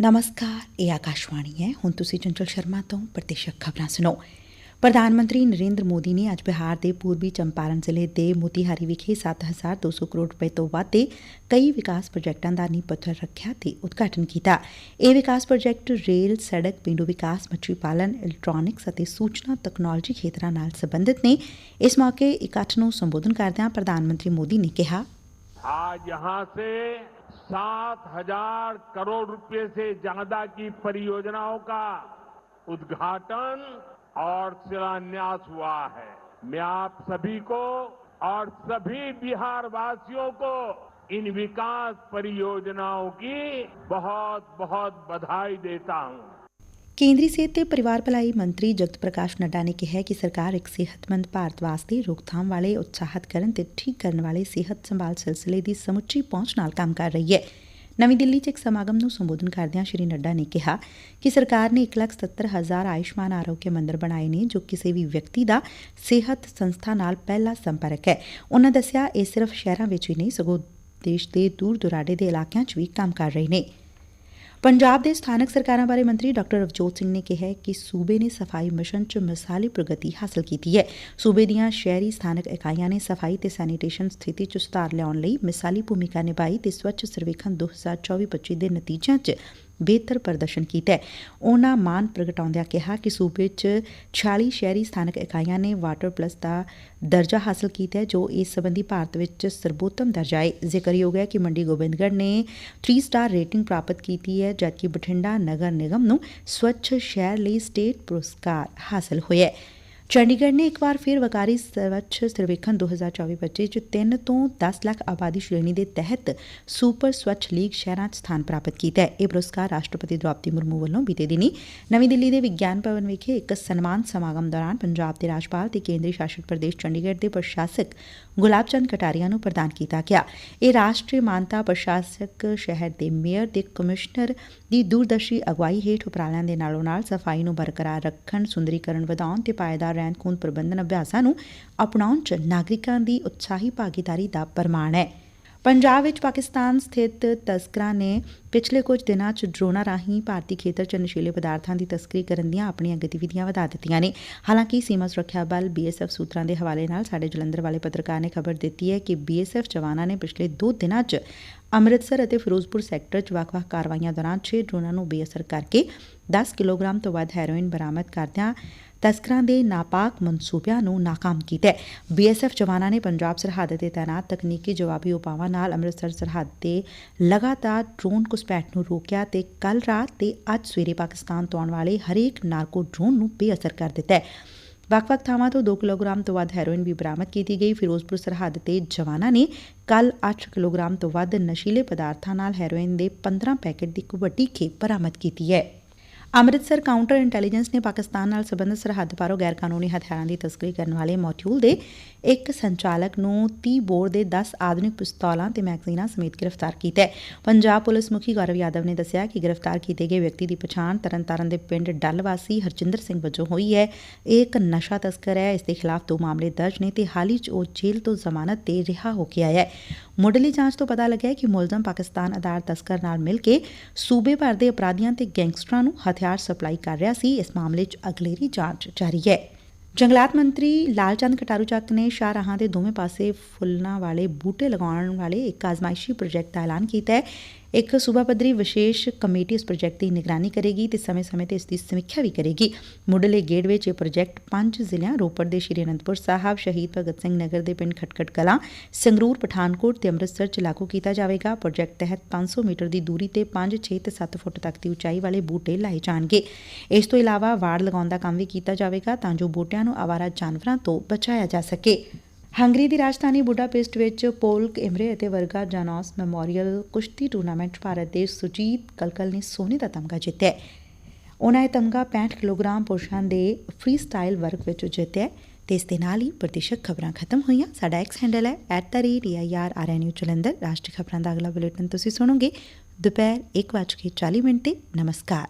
ਨਮਸਕਾਰ ਇਹ ਆਕਾਸ਼ਵਾਣੀ ਹੈ ਹੁਣ ਤੁਸੀਂ ਚੰਚਲ ਸ਼ਰਮਾ ਤੋਂ ਪ੍ਰਤੀਸ਼ਕ ਖਬਰਾਂ ਸੁਣੋ ਪ੍ਰਧਾਨ ਮੰਤਰੀ ਨਰਿੰਦਰ ਮੋਦੀ ਨੇ ਅੱਜ ਬਿਹਾਰ ਦੇ ਪੂਰਬੀ ਚੰਪਾਰਨ ਜ਼ਿਲ੍ਹੇ ਦੇ ਮੋਤੀਹਾਰੀ ਵਿਖੇ 7200 ਕਰੋੜ ਰੁਪਏ ਤੋਂ ਵੱਧ ਦੇ ਕਈ ਵਿਕਾਸ ਪ੍ਰੋਜੈਕਟਾਂ ਦਾ ਨੀਂਹ ਪੱਥਰ ਰੱਖਿਆ ਤੇ ਉਦਘਾਟਨ ਕੀਤਾ। ਇਹ ਵਿਕਾਸ ਪ੍ਰੋਜੈਕਟ ਰੇਲ, ਸੜਕ, ਪਿੰਡੂ ਵਿਕਾਸ, ਮੱਛੀ ਪਾਲਣ, ਇਲੈਕਟ੍ਰੋਨਿਕਸ ਅਤੇ ਸੂਚਨਾ ਤਕਨਾਲੋਜੀ ਖੇਤਰਾਂ ਨਾਲ ਸੰਬੰਧਿਤ ਨੇ। ਇਸ ਮੌਕੇ ਇਕੱਠ ਨੂੰ ਸੰਬੋਧਨ ਕਰਦਿਆਂ ਪ੍ਰਧਾਨ ਮੰਤਰੀ ਮੋਦੀ ਨੇ ਕਿਹਾ, "ਆ ਯਹਾਂ ਸੇ सात हज़ार करोड़ रुपए से ज़्यादा की परियोजनाओं का उद्घाटन और शिलान्यास हुआ है। मैं आप सभी को और सभी बिहार वासियों को इन विकास परियोजनाओं की बहुत बहुत बधाई देता हूँ। ਕੇਂਦਰੀ ਸਿਹਤ ਤੇ ਪਰਿਵਾਰ ਭਲਾਈ ਮੰਤਰੀ ਜਗਤ ਪ੍ਰਕਾਸ਼ ਨੱਡਾ ਨੇ ਕਿਹਾ ਕਿ ਸਰਕਾਰ ਇੱਕ ਸਿਹਤਮੰਦ ਭਾਰਤ ਵਾਸਤੇ ਰੋਕਥਾਮ ਵਾਲੇ ਉਤਸ਼ਾਹਤ ਕਰਨ ਤੇ ਠੀਕ ਕਰਨ ਵਾਲੇ ਸਿਹਤ ਸੰਭਾਲ ਸਿਲਸਿਲੇ ਦੀ ਸਮੁੱਚੀ ਪਹੁੰਚ ਨਾਲ ਕੰਮ ਕਰ ਰਹੀ ਹੈ। ਨਵੀਂ ਦਿੱਲੀ 'ਚ ਇੱਕ ਸਮਾਗਮ ਨੂੰ ਸੰਬੋਧਨ ਕਰਦਿਆਂ ਸ਼੍ਰੀ ਨੱਡਾ ਨੇ ਕਿਹਾ ਕਿ ਸਰਕਾਰ ਨੇ 1,70,000 ਆਯੁਸ਼ਮਾਨ ਆਰੋਗਯ ਮੰਦਰ ਬਣਾਏ ਨੇ ਜੋ ਕਿਸੇ ਵੀ ਵਿਅਕਤੀ ਦਾ ਸਿਹਤ ਸੰਸਥਾ ਨਾਲ ਪਹਿਲਾ ਸੰਪਰਕ ਹੈ। ਉਨਾਂ ਦੱਸਿਆ ਇਹ ਸਿਰਫ ਸ਼ਹਿਰਾਂ ਵਿੱਚ ਹੀ ਨਹੀਂ ਸਗੋਂ ਦੇਸ਼ ਦੇ ਦੂਰ ਦੁਰਾਡੇ ਦੇ ਇਲਾਕਿਆਂ 'ਚ ਵੀ ਕੰਮ ਕਰ ਰਹੇ ਨੇ। ਪੰਜਾਬ ਦੇ ਸਥਾਨਕ ਸਰਕਾਰਾਂ ਬਾਰੇ ਮੰਤਰੀ ਡਾਕਟਰ ਰਵਜੋਤ ਸਿੰਘ ਨੇ ਕਿਹਾ ਕਿ ਸੂਬੇ ਨੇ ਸਫ਼ਾਈ ਮਿਸ਼ਨ 'ਚ ਮਿਸਾਲੀ ਪ੍ਰਗਤੀ ਹਾਸਲ ਕੀਤੀ ਹੈ। ਸੂਬੇ ਦੀਆਂ ਸ਼ਹਿਰੀ ਸਥਾਨਕ ਇਕਾਈਆਂ ਨੇ ਸਫ਼ਾਈ ਤੇ ਸੈਨੀਟੇਸ਼ਨ ਸਥਿਤੀ 'ਚ ਸੁਧਾਰ ਲਿਆਉਣ ਲਈ ਮਿਸਾਲੀ ਭੂਮਿਕਾ ਨਿਭਾਈ ਤੇ ਸਵੱਛ ਸਰਵੇਖਣ 2024-25 ਦੇ ਨਤੀਜਿਆਂ 'ਚ ਬਿਹਤਰ ਪ੍ਰਦਰਸ਼ਨ ਕੀਤਾ ਹੈ। ਉਹਨਾਂ ਮਾਨ ਪ੍ਰਗਟਾਉਂਦਿਆਂ ਕਿਹਾ ਕਿ ਸੁਬੇ 'ਚ 46 ਸ਼ਹਿਰੀ ਸਥਾਨਕ ਇਕਾਈਆਂ ਨੇ ਵਾਟਰ ਪਲੱਸ ਦਾ ਦਰਜਾ ਹਾਸਲ ਕੀਤਾ ਹੈ, ਜੋ ਇਸ ਸੰਬੰਧੀ ਭਾਰਤ ਵਿੱਚ ਸਰਬੋਤਮ ਦਰਜਾ ਹੈ। ਜ਼ਿਕਰਯੋਗ ਹੈ ਕਿ ਮੰਡੀ ਗੋਬਿੰਦਗੜ੍ਹ ਨੇ 3 ਸਟਾਰ ਰੇਟਿੰਗ ਪ੍ਰਾਪਤ ਕੀਤੀ ਹੈ, ਜਦਕਿ ਬਠਿੰਡਾ ਨਗਰ ਨਿਗਮ ਨੂੰ ਸਵੱਛ ਸ਼ਹਿਰ ਲਈ ਸਟੇਟ ਪੁਰਸਕਾਰ ਹਾਸਲ ਹੋਇਆ ਹੈ। ਚੰਡੀਗੜ੍ਹ ਨੇ ਇੱਕ ਵਾਰ ਫਿਰ ਵਕਾਰੀ ਸਵੱਛ ਸਰਵੇਖਣ 2024-25 ਚ 3 ਤੋਂ 10 ਲੱਖ ਆਬਾਦੀ ਸ਼੍ਰੇਣੀ ਦੇ ਤਹਿਤ ਸੁਪਰ ਸਵੱਛ ਲੀਗ ਸ਼ਹਿਰਾਂ 'ਚ ਸਥਾਨ ਪ੍ਰਾਪਤ ਕੀਤਾ ਹੈ। ਇਹ ਪੁਰਸਕਾਰ ਰਾਸ਼ਟਰਪਤੀ ਦ੍ਰੋਪਦੀ ਮੁਰਮੂ ਵੱਲੋਂ ਬੀਤੇ ਦਿਨੀ ਨਵੀਂ ਦਿੱਲੀ ਦੇ ਵਿਗਿਆਨ ਭਵਨ ਵਿਖੇ ਇੱਕ ਸਨਮਾਨ ਸਮਾਗਮ ਦੌਰਾਨ ਪੰਜਾਬ ਦੇ ਰਾਜਪਾਲ ਤੇ ਕੇਂਦਰੀ ਸ਼ਾਸਿਤ ਪ੍ਰਦੇਸ਼ ਚੰਡੀਗੜ੍ਹ ਦੇ ਪ੍ਰਸ਼ਾਸਕ ਗੁਲਾਬ ਚੰਦ ਕਟਾਰੀਆ ਨੂੰ ਪ੍ਰਦਾਨ ਕੀਤਾ ਗਿਆ। ਇਹ ਰਾਸ਼ਟਰੀ ਮਾਨਤਾ ਪ੍ਰਸ਼ਾਸਕ ਸ਼ਹਿਰ ਦੇ ਮੇਅਰ ਤੇ ਕਮਿਸ਼ਨਰ ਦੀ ਦੂਰਦਰਸ਼ੀ ਅਗਵਾਈ ਹੇਠ ਉਪਰਾਲਿਆਂ ਦੇ ਨਾਲੋਂ ਨਾਲ ਸਫ਼ਾਈ ਨੂੰ ਬਰਕਰਾਰ ਰੱਖਣ, ਸੁੰਦਰੀਕਰਨ ਵਧਾਉਣ ਤੇ ਪਾਏਦਾਰ ਰਹਿੰਦ ਖੂੰਹਦ ਪ੍ਰਬੰਧਨ ਅਭਿਆਸਾਂ ਨੂੰ ਅਪਣਾਉਣ 'ਚ ਨਾਗਰਿਕਾਂ ਦੀ ਉਤਸ਼ਾਹੀ ਭਾਗੀਦਾਰੀ ਦਾ ਪ੍ਰਮਾਣ ਹੈ। ਪੰਜਾਬ ਵਿੱਚ ਪਾਕਿਸਤਾਨ ਸਥਿਤ ਤਸਕਰਾਂ ਨੇ ਪਿਛਲੇ ਕੁਝ ਦਿਨਾਂ 'ਚ ਡਰੋਨਾਂ ਰਾਹੀਂ ਭਾਰਤੀ ਖੇਤਰ 'ਚ ਨਸ਼ੀਲੇ ਪਦਾਰਥਾਂ ਦੀ ਤਸਕਰੀ ਕਰਨ ਦੀਆਂ ਆਪਣੀਆਂ ਗਤੀਵਿਧੀਆਂ ਵਧਾ ਦਿੱਤੀਆਂ ਨੇ। ਹਾਲਾਂਕਿ ਸੀਮਾ ਸੁਰੱਖਿਆ ਬਲ ਬੀਐਸਐਫ ਸੂਤਰਾਂ ਦੇ ਹਵਾਲੇ ਨਾਲ ਸਾਡੇ ਜਲੰਧਰ ਵਾਲੇ ਪੱਤਰਕਾਰ ਨੇ ਖਬਰ ਦਿੱਤੀ ਹੈ ਕਿ ਬੀਐਸਐਫ ਜਵਾਨਾਂ ਨੇ ਪਿਛਲੇ 2 ਦਿਨਾਂ 'ਚ ਅੰਮ੍ਰਿਤਸਰ ਅਤੇ ਫਿਰੋਜ਼ਪੁਰ ਸੈਕਟਰ 'ਚ ਵੱਖ-ਵੱਖ ਕਾਰਵਾਈਆਂ ਦੌਰਾਨ 6 ਡਰੋਨਾਂ ਨੂੰ ਬੇਅਸਰ ਕਰਕੇ 10 ਕਿਲੋਗ੍ਰਾਮ ਤੋਂ ਵੱਧ ਹੈਰੋਇਨ ਬਰਾਮਦ ਕਰਦਿਆਂ ਤਸਕਰਾਂ ਦੇ ਨਾਪਾਕ ਮਨਸੂਬਿਆਂ ਨੂੰ ਨਾਕਾਮ ਕੀਤਾ। ਹੈ ਬੀਐਸਐਫ ਜਵਾਨਾਂ ਨੇ ਪੰਜਾਬ ਸਰਹੱਦ ਤੇ ਤਾਇਨਾਤ ਤਕਨੀਕੀ ਜਵਾਬੀ ਉਪਾਵਾਂ ਨਾਲ ਅੰਮ੍ਰਿਤਸਰ ਸਰਹੱਦ ਤੇ ਲਗਾਤਾਰ ਡਰੋਨ ਘੁਸਪੈਠ ਨੂੰ ਰੋਕਿਆ ਤੇ ਕੱਲ ਰਾਤ ਤੇ ਅੱਜ ਸਵੇਰੇ ਪਾਕਿਸਤਾਨ ਤੋਂ ਆਉਣ ਵਾਲੇ ਹਰੇਕ ਨਾਰਕੋ ਡਰੋਨ ਨੂੰ ਬੇਅਸਰ ਕਰ ਦਿੱਤਾ ਵੱਖ-ਵੱਖ ਥਾਵਾਂ ਤੋਂ 2 ਕਿਲੋਗ੍ਰਾਮ ਤੋਂ ਵੱਧ ਹੈਰੋਇਨ ਵੀ ਬਰਾਮਦ ਕੀਤੀ ਗਈ। ਫਿਰੋਜ਼ਪੁਰ ਸਰਹੱਦ ਤੇ ਜਵਾਨਾਂ ਨੇ ਕੱਲ 8 ਕਿਲੋਗ੍ਰਾਮ ਤੋਂ ਵੱਧ ਨਸ਼ੀਲੇ ਪਦਾਰਥਾਂ ਨਾਲ ਹੈਰੋਇਨ ਦੇ 15 ਪੈਕੇਟ ਦੀ ਇੱਕ ਵੱਡੀ ਖੇਪ ਬਰਾਮਦ ਕੀਤੀ ਹੈ। ਅੰਮ੍ਰਿਤਸਰ ਕਾਊਂਟਰ ਇੰਟੈਲੀਜੈਂਸ ਨੇ ਪਾਕਿਸਤਾਨ ਨਾਲ ਸਬੰਧਤ ਸਰਹੱਦ ਪਾਰੋਂ ਗੈਰ ਕਾਨੂੰਨੀ ਹਥਿਆਰਾਂ ਦੀ ਤਸਕਰੀ ਕਰਨ ਵਾਲੇ ਮੋਟਿਊਲ ਦੇ ਇੱਕ ਸੰਚਾਲਕ ਨੂੰ 30 ਬੋਰ ਦੇ 10 ਆਧੁਨਿਕ ਪਿਸਤੌਲਾਂ ਤੇ ਮੈਗਜ਼ੀਨਾਂ ਸਮੇਤ ਗ੍ਰਿਫਤਾਰ ਕੀਤਾ ਹੈ। ਪੰਜਾਬ ਪੁਲਿਸ ਮੁਖੀ ਗੌਰਵ ਯਾਦਵ ਨੇ ਦੱਸਿਆ ਕਿ ਗ੍ਰਿਫਤਾਰ ਕੀਤੇ ਗਏ ਵਿਅਕਤੀ ਦੀ ਪਛਾਣ ਤਰਨਤਾਰਨ ਦੇ ਪਿੰਡ ਡੱਲ ਵਾਸੀ ਹਰਜਿੰਦਰ ਸਿੰਘ ਵਜੋਂ ਹੋਈ ਹੈ। ਇਹ ਇੱਕ ਨਸ਼ਾ ਤਸਕਰ ਹੈ। ਇਸ ਦੇ ਖਿਲਾਫ ਦੋ ਮਾਮਲੇ ਦਰਜ ਨੇ ਤੇ ਹਾਲ ਹੀ 'ਚ ਉਹ ਜੇਲ੍ਹ ਤੋਂ ਜ਼ਮਾਨਤ ਤੇ ਰਿਹਾ ਹੋ ਕੇ ਆਇਆ ਹੈ। ਮੁੱਢਲੀ ਜਾਂਚ ਤੋਂ ਪਤਾ ਲੱਗਿਆ ਕਿ ਮੁਲਜ਼ਮ ਪਾਕਿਸਤਾਨ ਆਧਾਰ ਤਸਕਰ ਨਾਲ ਮਿਲ ਕੇ ਸੂਬੇ ਭਰ ਦੇ ਅਪਰਾਧੀਆਂ ਤੇ ਗੈਂਗਸਟਰਾਂ ਨੂੰ ਹਥਿਆਰ ਸਪਲਾਈ ਕਰ ਰਿਹਾ ਸੀ। ਇਸ ਮਾਮਲੇ 'ਚ ਅਗਲੇਰੀ ਜਾਂਚ ਜਾਰੀ ਹੈ। ਜੰਗਲਾਤ ਮੰਤਰੀ ਲਾਲਚੰਦ ਕਟਾਰੂ ਚੱਕ ਨੇ ਸ਼ਾਹਰਾਹਾਂ ਦੇ ਦੋਵੇਂ ਪਾਸੇ ਫੁੱਲਾਂ ਵਾਲੇ ਬੂਟੇ ਲਗਾਉਣ ਵਾਲੇ ਇੱਕ ਆਜ਼ਮਾਇਸ਼ੀ ਪ੍ਰੋਜੈਕਟ ਦਾ ਐਲਾਨ ਕੀਤਾ ਹੈ। ਇੱਕ ਸੂਬਾ ਪੱਧਰੀ ਵਿਸ਼ੇਸ਼ ਕਮੇਟੀ ਇਸ ਪ੍ਰੋਜੈਕਟ ਦੀ ਨਿਗਰਾਨੀ ਕਰੇਗੀ ਤੇ ਸਮੇਂ-ਸਮੇਂ ਤੇ ਇਸ ਦੀ ਸਮੀਖਿਆ ਵੀ ਕਰੇਗੀ। ਮੁੱਢਲੇ ਗੇੜ ਵਿੱਚ ਇਹ ਪ੍ਰੋਜੈਕਟ ਪੰਜ ਜ਼ਿਲ੍ਹਿਆਂ ਰੋਪੜ ਦੇ ਸ਼੍ਰੀ ਅਨੰਦਪੁਰ ਸਾਹਿਬ ਸ਼ਹੀਦ ਭਗਤ ਸਿੰਘ ਨਗਰ ਦੇ ਪਿੰਡ ਖਟਕਟ ਕਲਾਂ ਸੰਗਰੂਰ ਪਠਾਨਕੋਟ ਤੇ ਅੰਮ੍ਰਿਤਸਰ 'ਚ ਲਾਗੂ ਕੀਤਾ ਜਾਵੇਗਾ। ਪ੍ਰੋਜੈਕਟ ਤਹਿਤ 500 ਮੀਟਰ ਦੀ ਦੂਰੀ ਤੇ 5, 6 ਤੇ 7 ਫੁੱਟ ਤੱਕ ਦੀ ਉਚਾਈ ਵਾਲੇ ਬੂਟੇ ਲਾਏ ਜਾਣਗੇ। ਇਸ ਤੋਂ ਇਲਾਵਾ ਵਾੜ ਲਗਾਉਣ ਦਾ ਕੰਮ ਵੀ ਕੀਤਾ ਜਾਵੇਗਾ ਤਾਂ ਜੋ ਬੂਟਿਆਂ ਨੂੰ ਆਵਾਰਾ ਜਾਨਵਰਾਂ ਤੋਂ ਬਚਾਇਆ ਜਾ ਸਕੇ। ਹੰਗਰੀ ਦੀ ਰਾਜਧਾਨੀ ਬੁਡਾਪੇਸਟ ਵਿੱਚ ਪੋਲਕ ਇਮਰੇ ਅਤੇ ਵਰਗਾ ਜਾਨੋਸ ਮੈਮੋਰੀਅਲ ਕੁਸ਼ਤੀ ਟੂਰਨਾਮੈਂਟ 'ਚ ਭਾਰਤ ਦੇ ਸੁਜੀਤ ਕਲਕਲ ਨੇ ਸੋਨੇ ਦਾ ਤਮਗਾ ਜਿੱਤਿਆ ਉਹਨਾਂ ਇਹ ਤਮਗਾ 65 ਕਿਲੋਗ੍ਰਾਮ ਪੁਰਸ਼ਾਂ ਦੇ ਫ੍ਰੀ ਸਟਾਈਲ ਵਰਗ ਵਿੱਚ ਜਿੱਤਿਆ ਤੇ ਇਸ ਦੇ ਨਾਲ ਹੀ ਪ੍ਰਤੀਸ਼ਤ ਖਬਰਾਂ ਖਤਮ ਹੋਈਆਂ। ਸਾਡਾ ਐਕਸ ਹੈਂਡਲ ਹੈ @AIRRNU ਜਲੰਧਰ। ਰਾਸ਼ਟਰੀ ਖਬਰਾਂ ਦਾ ਅਗਲਾ ਬੁਲੇਟਿਨ ਤੁਸੀਂ ਸੁਣੋਗੇ। ਦੁਪਹਿਰ 1:40 ਮਿੰਟ ਤੇ ਨਮਸਕਾਰ।